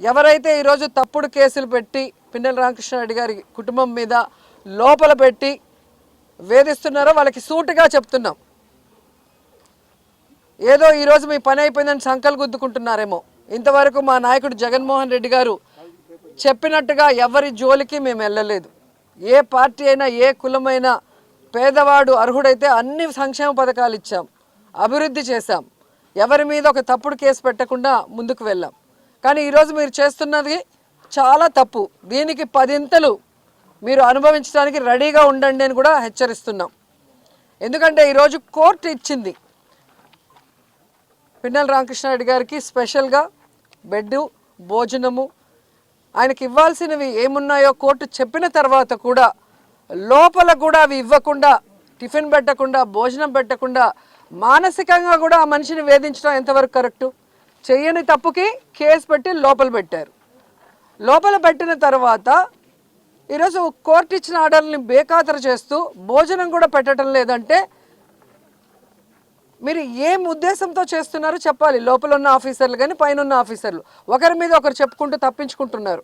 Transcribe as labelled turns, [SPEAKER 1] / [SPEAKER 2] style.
[SPEAKER 1] ఎవరైతే ఈరోజు తప్పుడు కేసులు పెట్టి పిన్నెల రామకృష్ణారెడ్డి గారి కుటుంబం మీద లోపల పెట్టి వేధిస్తున్నారో వాళ్ళకి సూటుగా చెప్తున్నాం. ఏదో ఈరోజు మీ పని అయిపోయిందని సంకలు గుద్దుకుంటున్నారేమో. ఇంతవరకు మా నాయకుడు జగన్మోహన్ రెడ్డి గారు చెప్పినట్టుగా ఎవరి జోలికి మేము వెళ్ళలేదు. ఏ పార్టీ అయినా ఏ కులమైనా పేదవాడు అర్హుడైతే అన్ని సంక్షేమ పథకాలు ఇచ్చాం. అభివృద్ధి చేశాం. ఎవరి మీద ఒక తప్పుడు కేసు పెట్టకుండా ముందుకు వెళ్ళాం. కానీ ఈరోజు మీరు చేస్తున్నది చాలా తప్పు. దీనికి పదింతలు మీరు అనుభవించడానికి రెడీగా ఉండండి అని కూడా హెచ్చరిస్తున్నాం. ఎందుకంటే ఈరోజు కోర్టు ఇచ్చింది. పిన్నెల రామకృష్ణారెడ్డి గారికి స్పెషల్గా బెడ్ భోజనము ఆయనకి ఇవ్వాల్సినవి ఏమున్నాయో కోర్టు చెప్పిన తర్వాత కూడా లోపల కూడా అవి ఇవ్వకుండా టిఫిన్ పెట్టకుండా భోజనం పెట్టకుండా మానసికంగా కూడా ఆ మనిషిని వేధించడం ఎంతవరకు కరెక్టు? చెయ్యని తప్పుకి కేసు పెట్టి లోపల పెట్టారు. లోపల పెట్టిన తర్వాత ఈరోజు కోర్టు ఇచ్చిన ఆర్డర్ని బేఖాతరు చేస్తూ భోజనం కూడా పెట్టడం లేదంటే మీరు ఏం ఉద్దేశంతో చేస్తున్నారో చెప్పాలి. లోపల ఉన్న ఆఫీసర్లు కానీ పైన ఉన్న ఆఫీసర్లు. ఒకరి మీద ఒకరు చెప్పుకుంటూ తప్పించుకుంటున్నారు.